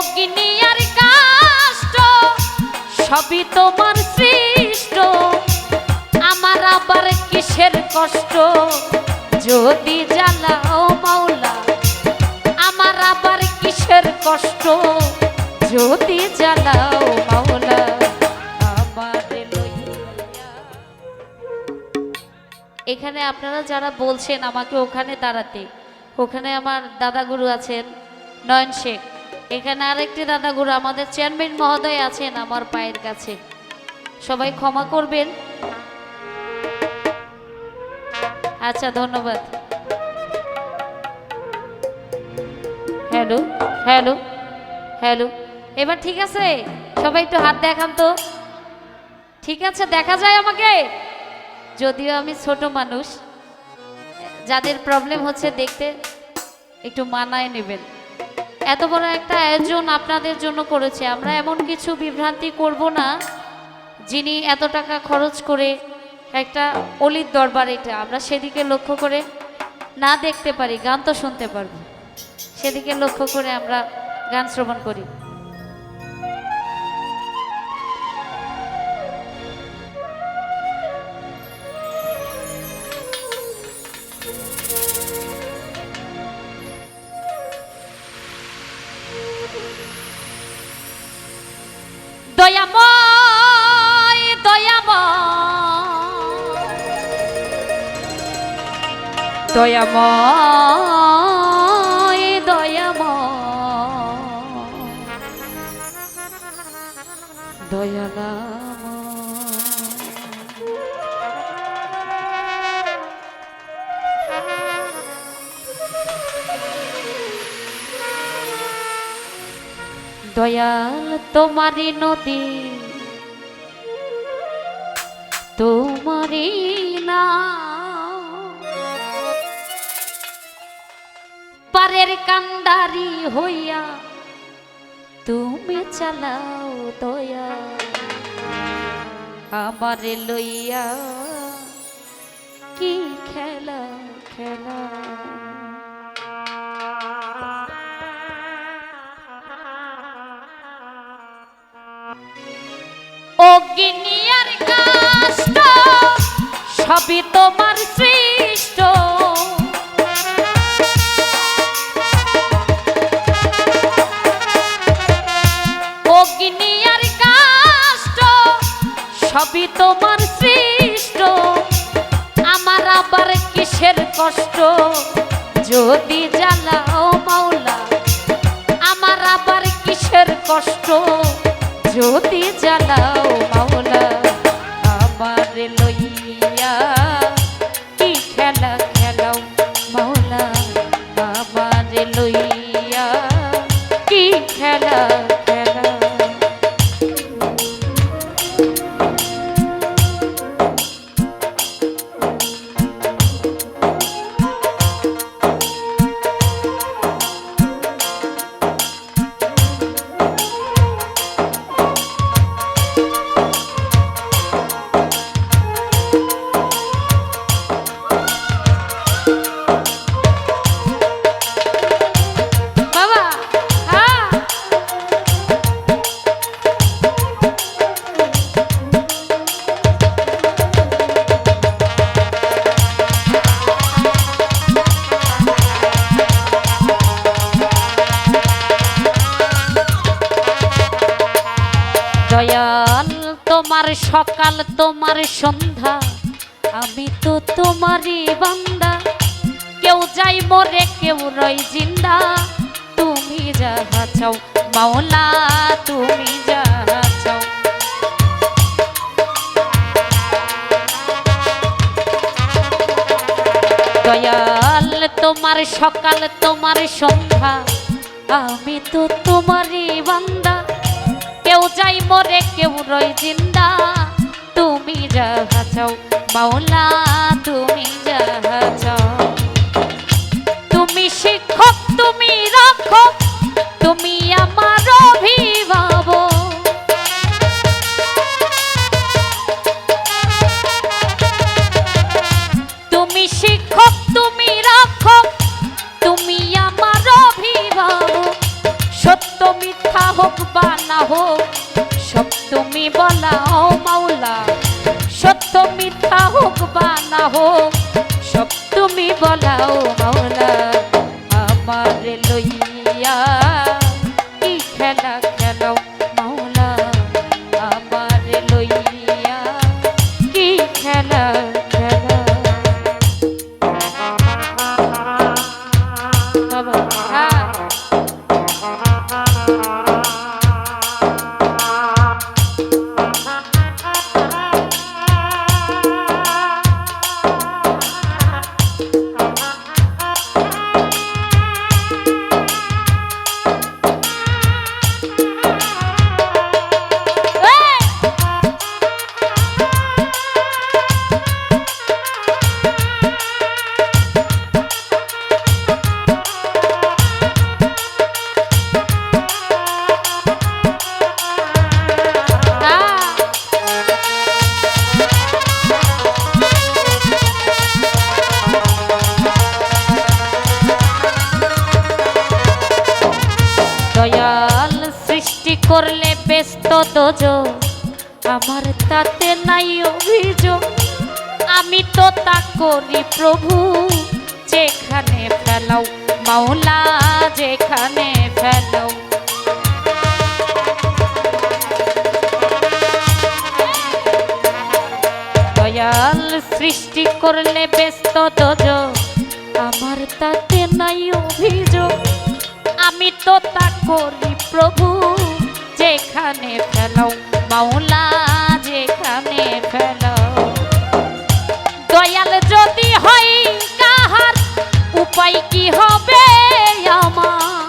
অগ্নি কাষ্ট সবই তোমার সৃষ্ট। আমার আবার কিসের কষ্ট? যদি জ্বালাও মাওলা, আমার আবার কিসের কষ্ট? যদি জ্বালাও মাওলা এখানে আপনারা যারা বলছেন আমাকে ওখানে দাঁড়াতে, ওখানে আমার দাদাগুরু আছেন, নয়ন শেখ। এখানে আরেকটি দাদাগুরু আমাদের চেয়ারম্যান মহোদয় আছেন আমার পায়ের কাছে। সবাই ক্ষমা করবেন। আচ্ছা ধন্যবাদ। Hello hello hello. এবার ঠিক আছে? সবাই একটু হাত দেখান তো। ঠিক আছে, দেখা যায় আমাকে? যদিও আমি ছোট মানুষ, যাদের প্রবলেম হচ্ছে দেখতে একটু মানায় নেবেন। এত বড় একটা আয়োজন আপনাদের জন্য করেছে। আমরা এমন কিছু বিভ্রান্তি করব না, যিনি এত টাকা খরচ করে একটা অলির দরবার এটা। আমরা সেদিকে লক্ষ্য করে না দেখতে পারি, গান তো শুনতে পারব। সেদিকে লক্ষ্য করে আমরা গান শ্রবণ করি। দয়াময় দয়াময়। দয়ালাময় দয়াল তোমারি নদী তোমারি না পারের কান্ডারি হইয়া তুমি চালাও দয়া। আমার লইয়া কি খেলা খেলা? অগ্নি আর সবই তোমার সৃষ্ট। কষ্ট যদি সকাল তোমার সন্ধ্যা, আমি তো তোমারই বান্দা। কেউ যাই মরে, কেউ রই জিন্দা। তুমি যাহা চাও, মাওলা, তুমি যাহা চাও। দয়াল তোমার, সকাল তোমার সন্ধ্যা। আমি তো তোমারই বান্দা। কেউ যাই মরে, কেউ রই জিন্দা। তুমি যাহা চাও মাওলা তুমি যাহা তুমি শিক্ষক তুমি রক্ষক তুমি আমার মিথ্যা হোক বা না হোক সব তুমি বলাও মাওলা করলে ব্যস্ত দোজ আমার তাতে নাই অভিযোগ। আমি তো তা করি প্রভু, যেখানে ফেলাও, মাওলা, যেখানে ফেলাও। দয়াল সৃষ্টি করলে ব্যস্ত দোজ আমার তাতে নাই অভিযোগ। আমি তো তা করি মাওলা যেখানে ফেলাও দয়াল যদি হয় কাহার, উপায় কি হবে আমার?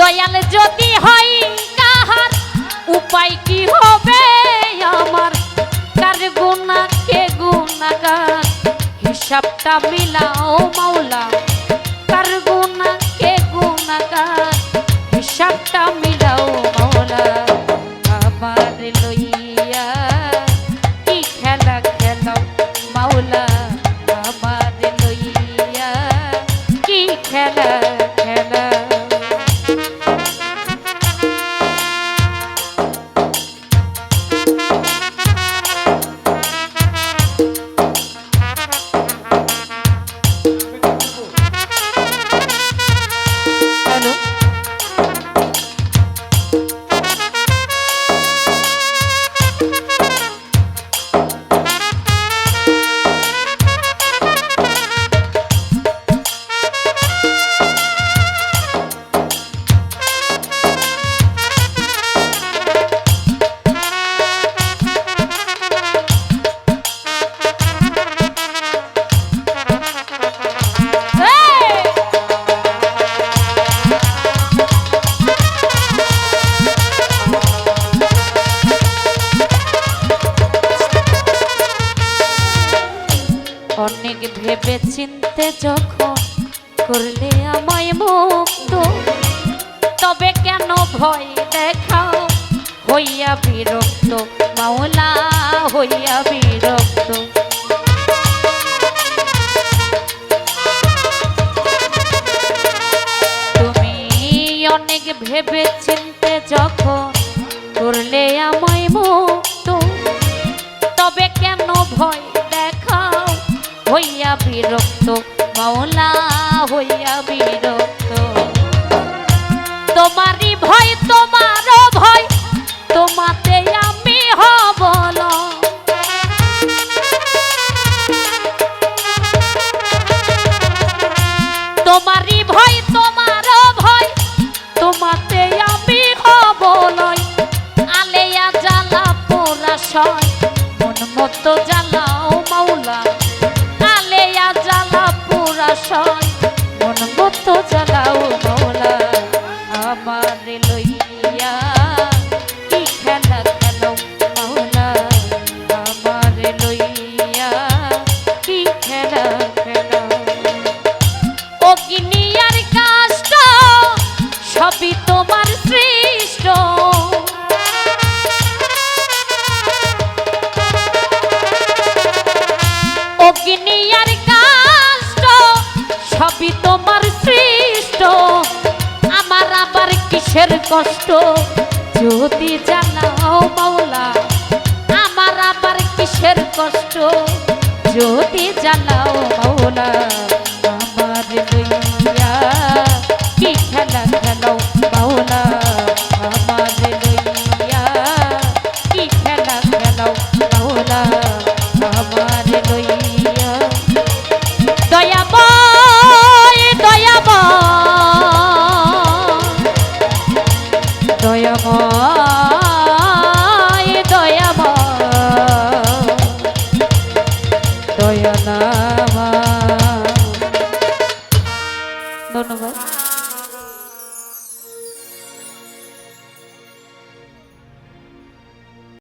দয়াল যদি হয় কাহার, উপায় কি হবে আমার? কার গুণা কে গুণাগার হিসাবটা মিলাও মাওলা। করলে আমায় মুক্ত। তবে কেন ভয় দেখাও? হইয়া বিরক্ত, মাওলা, হইয়া বিরক্ত। তুমি অনেক ভেবে চিনতে মতো জ্বালাও কষ্ট। যদি জানাও মাওলা আমার আবার কিসের কষ্ট? যদি জানাও মাওলা।